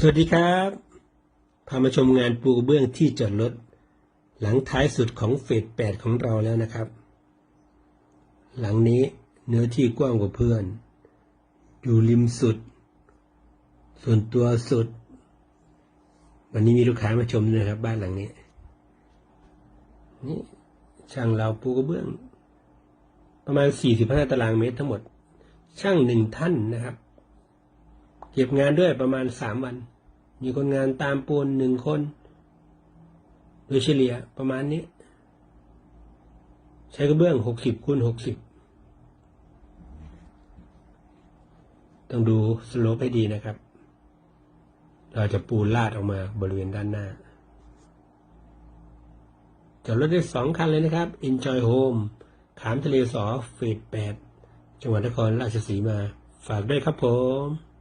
สวัสดีครับพามาชมงานปูกระเบื้องที่จอดรถหลังท้ายสุดของเฟสแปดของเราแล้วนะครับ หลังนี้เนื้อที่กว้างกว่าเพื่อน อยู่ริมสุด ส่วนตัวสุด วันนี้มีลูกค้ามาชมด้วยนะครับ บ้านหลังนี้ นี่ช่างเราปูกระเบื้อง ประมาณ 45 ตารางเมตรทั้งหมด ช่างหนึ่งท่านนะครับ เก็บงานด้วยประมาณสามวัน มีคนงานตามปูนหนึ่งคน โดยเฉลี่ยประมาณนี้ ใช้กระเบื้องหกสิบคูณหกสิบต้องดูสโลปให้ดีนะครับ เราจะปูลาดออกมาบริเวณด้านหน้าจอดรถได้สองคันเลยนะครับ Enjoy Home ขามทะเลสอเฟสแปดจังหวัดนครราชสีมา ฝากด้วยครับผม